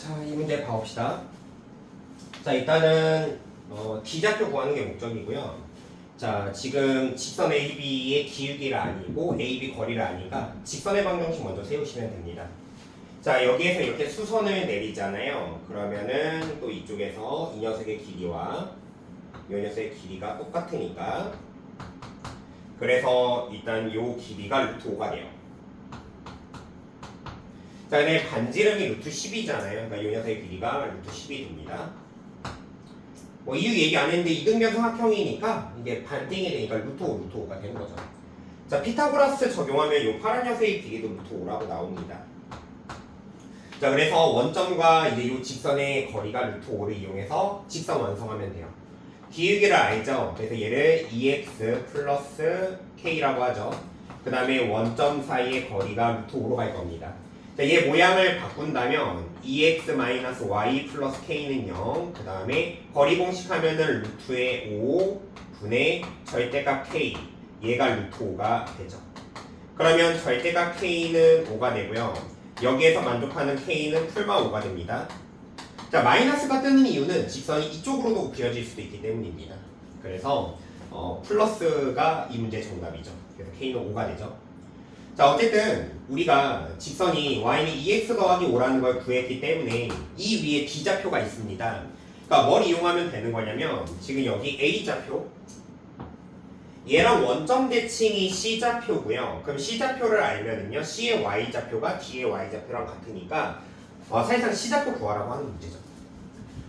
자, 이 문제 봐봅시다. 자, 일단은 어, D좌표 구하는 게 목적이고요. 자, 지금 직선 AB의 기울기를 아니고 AB 거리를 아니까 직선의 방정식 먼저 세우시면 됩니다. 자, 여기에서 이렇게 수선을 내리잖아요. 그러면은 또 이쪽에서 이 녀석의 길이와 이 녀석의 길이가 똑같으니까 그래서 일단 요 길이가 루트 5가 돼요. 자, 근데 반지름이 루트 10이잖아요. 그러니까 이 녀석의 길이가 루트 10이 됩니다. 뭐 이유 얘기 안 했는데 이등변 삼각형이니까 이게 반띵이 되니까 루트 5, 루트 5가 되는 거죠. 자, 피타고라스 적용하면 이 파란 녀석의 길이도 루트 5라고 나옵니다. 자, 그래서 원점과 이제 이 직선의 거리가 루트 5를 이용해서 직선 완성하면 돼요. 기울기를 알죠? 그래서 얘를 2x 플러스 k라고 하죠. 그 다음에 원점 사이의 거리가 루트 5로 갈 겁니다. 자, 얘 모양을 바꾼다면 2x-y 플러스 k는 0. 그 다음에 거리 공식 하면은 루트의 5 분의 절대값 k. 얘가 루트 5가 되죠. 그러면 절대값 k는 5가 되고요. 여기에서 만족하는 k는 풀마 5가 됩니다. 자, 마이너스가 뜨는 이유는 직선이 이쪽으로도 그려질 수도 있기 때문입니다. 그래서 어, 플러스가 이 문제 정답이죠. 그래서 k는 5가 되죠. 자, 어쨌든 우리가 직선이 y는 2x 더하기 5라는 걸 구했기 때문에 이 위에 d좌표가 있습니다. 그러니까 뭘 이용하면 되는 거냐면 지금 여기 a좌표 얘랑 원점 대칭이 c좌표고요. 그럼 c좌표를 알면은요 c의 y좌표가 d의 y좌표랑 같으니까 어, 사실상 c좌표 구하라고 하는 문제죠.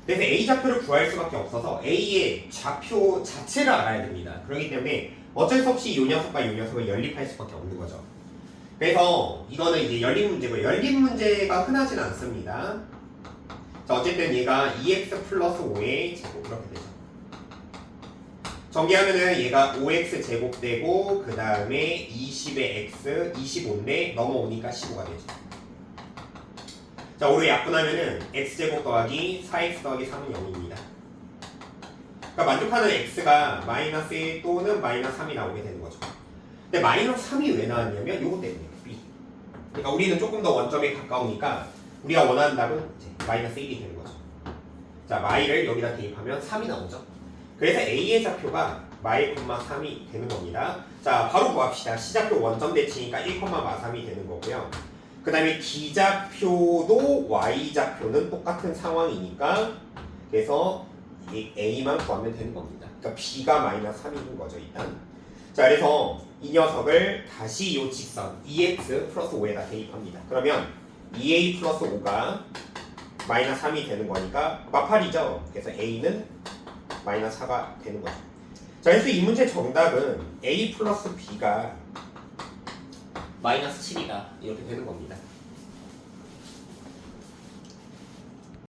그래서 a좌표를 구할 수밖에 없어서 a의 좌표 자체를 알아야 됩니다. 그렇기 때문에 어쩔 수 없이 이 녀석과 이 녀석을 연립할 수밖에 없는 거죠. 그래서 이거는 이제 열린 문제고 열린 문제가 흔하진 않습니다. 자 어쨌든 얘가 2x 플러스 5의 제곱 이렇게 되죠. 정리하면은 얘가 5x 제곱되고 그 다음에 20의 x 25인데 넘어오니까 15가 되죠. 자 오늘 약분하면은 x 제곱 더하기 4x 더하기 3은 0입니다. 그러니까 만족하는 x가 마이너스 1 또는 마이너스 3이 나오게 되는 거죠. 근데 마이너스 3이 왜 나왔냐면 요거 때문이에요. b. 그러니까 우리는 조금 더 원점에 가까우니까 우리가 원하는 답은 마이너스 1이 되는 거죠. 자, 마이를 여기다 대입하면 3이 나오죠. 그래서 a의 좌표가 마이, 3이 되는 겁니다. 자, 바로 구합시다. C좌표 원점 대칭이니까 1, 3이 되는 거고요. 그 다음에 D좌표도 Y좌표는 똑같은 상황이니까 그래서 이 A만 구하면 되는 겁니다. 그러니까 B가 마이너스 3인 거죠, 일단. 자, 그래서 이 녀석을 다시 이 직선 2x 플러스 5에다 대입합니다. 그러면 2a 플러스 5가 마이너스 3이 되는 거니까 마팔이죠. 그래서 a는 마이너스 4가 되는 거죠. 자, 그래서 이 문제 정답은 a 플러스 b가 마이너스 7이다 이렇게 되는 겁니다.